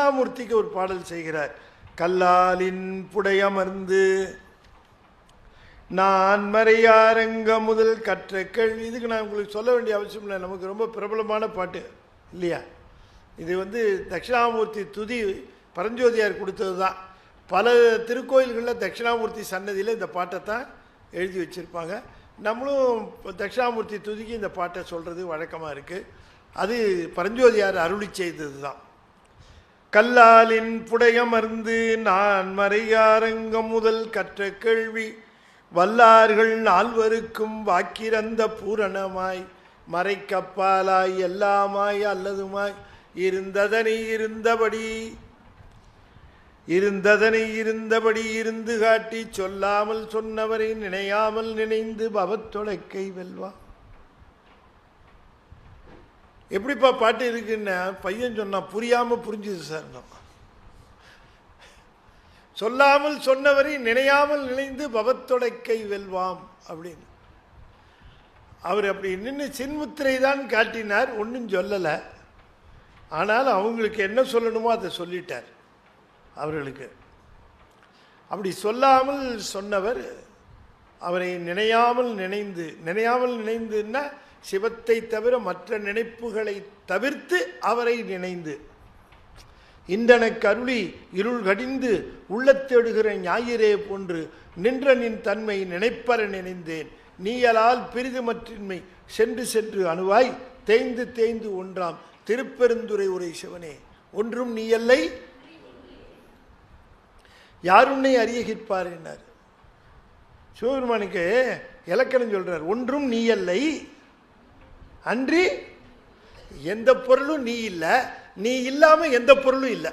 கருணாமூர்த்திக்கு ஒரு பாடல் செய்கிறார். கல்லாலின் புடையமர்ந்து நான் மறையாரங்க முதல் கற்ற கேள்வி. இதுக்கு நான் உங்களுக்கு சொல்ல வேண்டிய அவசியம் இல்லை. நமக்கு ரொம்ப பிரபலமான பாட்டு இல்லையா? இது வந்து தட்சிணாமூர்த்தி துதி பரஞ்சோதியார் கொடுத்தது தான். பல திருக்கோயில்களில் தட்சிணாமூர்த்தி சன்னதியில் இந்த பாட்டை தான் எழுதி வச்சுருப்பாங்க. நம்மளும் தட்சிணாமூர்த்தி துதிக்கு இந்த பாட்டை சொல்கிறது வழக்கமாக இருக்குது அது பரஞ்சோதியார் அருளி செய்தது தான். கல்லாலின் புடையமர்ந்து நான் மறையாரங்கம் முதல் கற்ற கேள்வி வல்லார்கள் நால்வருக்கும் வாக்கிறந்த பூரணமாய் மறைக்கப்பாலாய் எல்லாமாய் அல்லதுமாய் இருந்ததனை இருந்தபடி இருந்ததனை இருந்தபடி இருந்து காட்டி சொல்லாமல் சொன்னவரை நினையாமல் நினைந்து பவத்தொலைக்கை வெல்வா. எப்படிப்பா பாட்டு இருக்குன்னா பையன் சொன்னால் புரியாமல் புரிஞ்சுது சார் நம்ம சொல்லாமல் சொன்னவரை நினையாமல் நினைந்து பவத்தொடைக்கை வெல்வாம் அப்படின்னு. அவர் அப்படி நின்று சின்முத்திரை தான் காட்டினார் ஒன்றும் சொல்லலை. ஆனால் அவங்களுக்கு என்ன சொல்லணுமோ அதை சொல்லிட்டார் அவர்களுக்கு. அப்படி சொல்லாமல் சொன்னவர் அவரை நினையாமல் நினைந்து நினையாமல் நினைந்துன்னா சிவத்தை தவிர மற்ற நினைப்புகளை தவிர்த்து அவரை நினைந்து. இந்தனக்கு அருளி இருள் கடிந்து உள்ளத்தேடுகிற ஞாயிறே போன்று நின்ற நின் தன்மை நினைப்பற நினைந்தேன். நீயலால் பிரிதுமற்றின்மை சென்று சென்று அணுவாய் தேய்ந்து தேய்ந்து ஒன்றாம் திருப்பெருந்துரை உரை சிவனே. ஒன்றும் நீயல்லை. யாருன்னை உன்னை அறியகிற்பார் என்னார்? சிவபெருமானுக்கு இலக்கணம் சொல்கிறார் ஒன்றும் நீ இல்லை. அன்றி எந்த பொருளும் நீ இல்லை. நீ இல்லாமல் எந்த பொருளும் இல்லை.